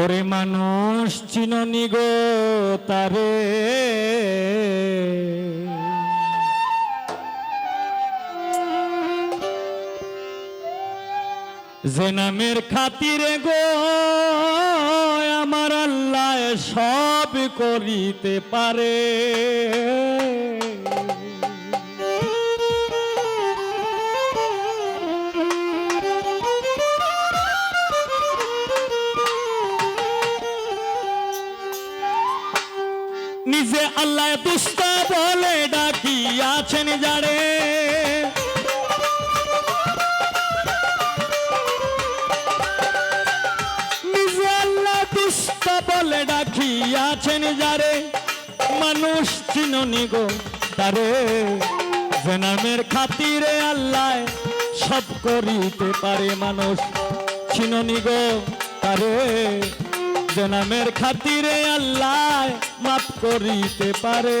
ওরে মানুষ চিননি গো তারে। যে নামের খাতিরে গো আমার আল্লাহ সব করিতে পারে। আল্লাহ দুষ্ট বলে ডাকিয়াছেন যারে। নিজে আল্লাহ দুষ্ট বলে ডাকিয়াছেন যারে। মানুষ চিননি গো তারে। যে নামের খাতিরে আল্লাহ সব করিতে পারে মানুষ। চিননি গো তারে। যে নামের খাতিরে আল্লাহ মাফ করিতে পারে।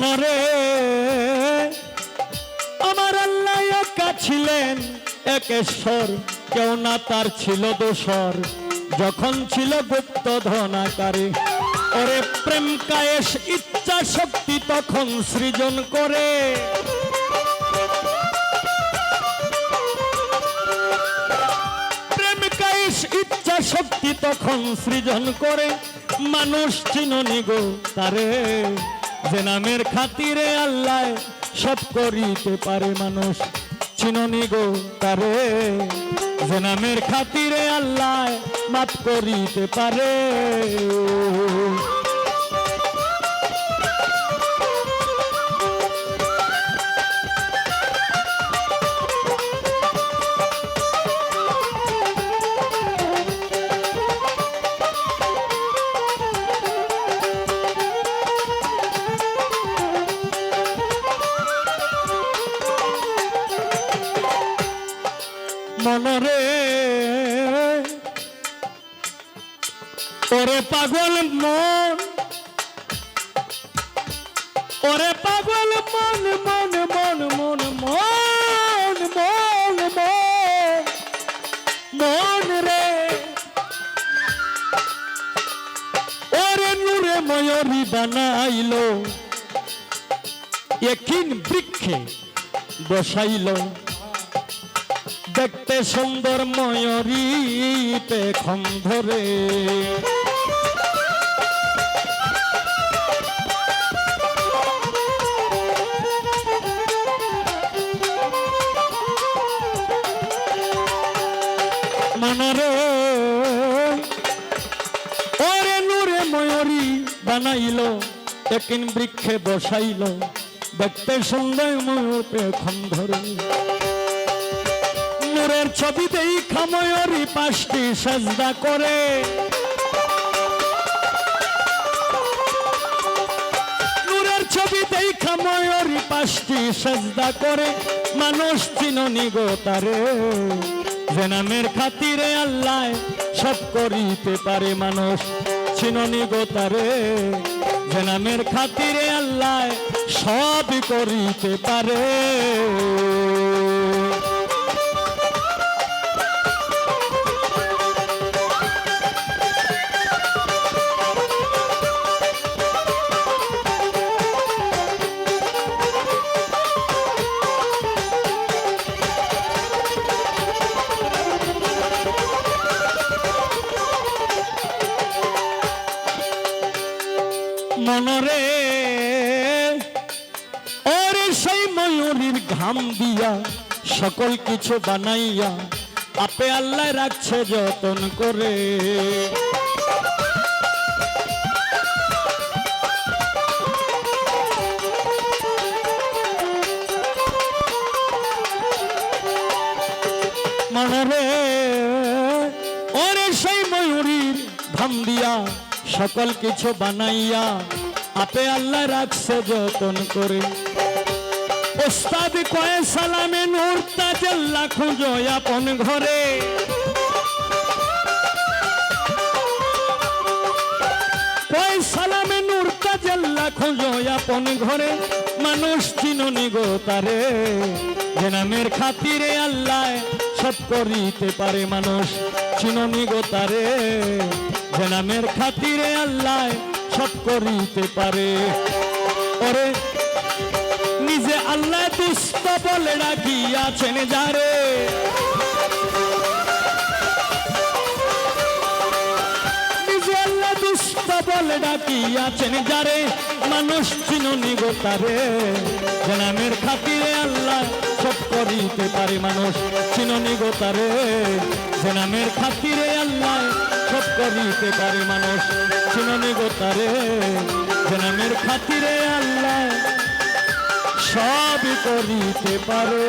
মনরে আমার আল্লাহ একা ছিলেন একেশ্বর কেউ না তার ছিল দোসর যখন ছিল গুপ্ত ধনাকারে ওরে প্রেম কায়েশ ইচ্ছা শক্তি তখন সৃজন করে। প্রেম কায়েশ ইচ্ছা শক্তি তখন সৃজন করে। মানুষ চিননি গো তারে। যে নামের খাতিরে আল্লাহ সব করিতে পারে মানুষ। চিননি গো তারে যে নামের খাতিরে আল্লাহ মাফ করিতে পারে। পাগল মন। ওরে পাগল মন মন মন মন মন মন মন মন রে। ওরে নূরে ময়ূরী বানাইলো একিন বৃক্ষে বসাইলো। দেখতে সুন্দর ময়ূরী পেখম ধরে মনরে, ওরে নূরে বানাইলো, একিন বৃক্ষে বসাইলো, দেখতে সুন্দর ময়ূর পেখম ধরে। নূরের ছবিতেই খাময়রি পাঁচটি সাজদা করে। নূরের ছবিতেই খাময়রি পাঁচটি সাজদা করে, মানুষ চিননি গো তারে। খাতিরে আল্লাহ সব করিতে পারে মানুষ, চিননি গো তারে। যে খাতিরে আল্লাহ সব করিতে পারে। মনরে। ওরে সেই ময়ূরীর ঘাম দিয়া সকল কিছু বানাইয়া, আপে আল্লাহ রাখছে যতন করে। মনরে, ওরে সেই ময়ূরীর ঘাম দিয়া সকল কিছু বানাইয়া, আপে আল্লাহ রাখছে যতন করে। ওস্তাদ কয়ে সালামে নূর তাজাল্লা খুঁজো আপন ঘরে। কয়ে সালামে নূর তাজাল্লা খুঁজো আপন ঘরে। মানুষ চিননি গো তারে, যে নামের খাতিরে আল্লাহ সব করিতে পারে মানুষ। চিননি গো তারে যে নামের খাতিরে আল্লাহ সব করিতে পারে। ওরে নিজে আল্লাহ দুষ্ট বলে ডাকিয়াছেন যারে। বলে ডাকিয়াছেন, যারে মানুষ চিননি গো তারে। জনামের খাতিরে আল্লাহ সব করিতে পারে মানুষ চিননি গো তারে। জনামের খাতিরে আল্লাহ সব করিতে পারে মানুষ চিননি গো তারে। জনামের খাতিরে আল্লাহ সব করিতে পারে।